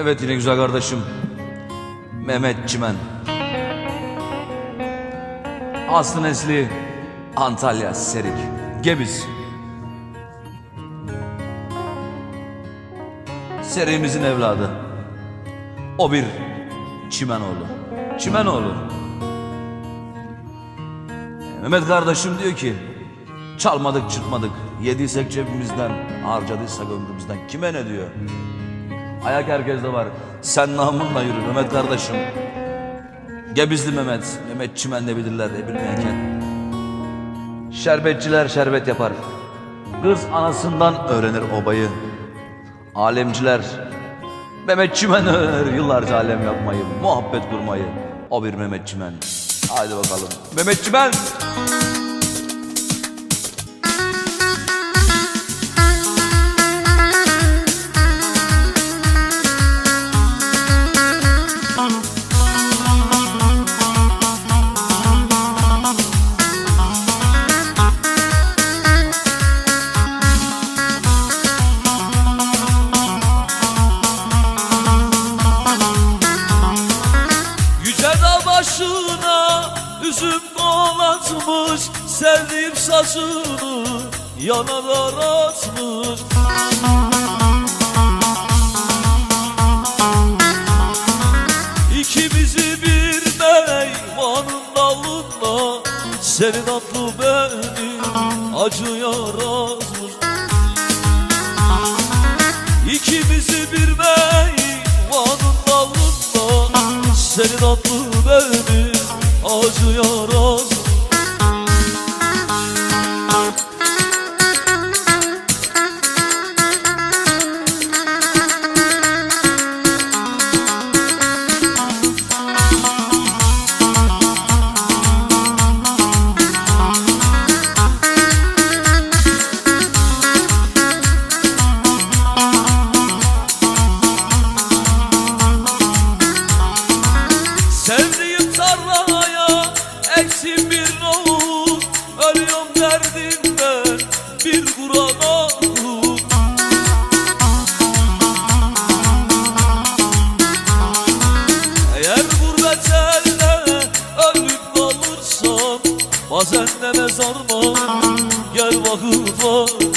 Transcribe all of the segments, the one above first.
Evet yine güzel kardeşim. Mehmet Çimen. Aslı nesli Antalya Serik. Gebiz. Serimizin evladı. O bir Çimenoğlu. Çimenoğlu. Mehmet kardeşim diyor ki çalmadık çırpmadık yediysek cebimizden harcadıysak ömrümüzden kime ne diyor? Ayak herkeste var. Sen namınla yürü Mehmet kardeşim. Gebizli Mehmet, Mehmet Çimen de bilirler de bilmeyenken. Şerbetçiler şerbet yapar. Kız anasından öğrenir obayı. Alemciler Mehmet Çimen öğrenir yıllarca alem yapmayı, muhabbet kurmayı. O bir Mehmet Çimen. Haydi bakalım. Mehmet Çimen. Başına üzüm dolatmış Sevdiğim saçını yana atmış İkimizi bir meyvanın dalında Senin adlı beni acıya razmış Senin adlı beni acıya razmış amor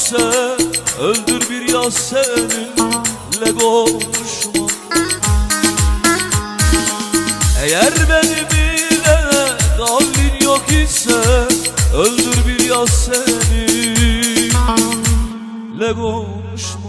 ise Öldür bir yaz seninle konuşma. Eğer benim ile kavlin yok ise Öldür bir yaz seninle konuşma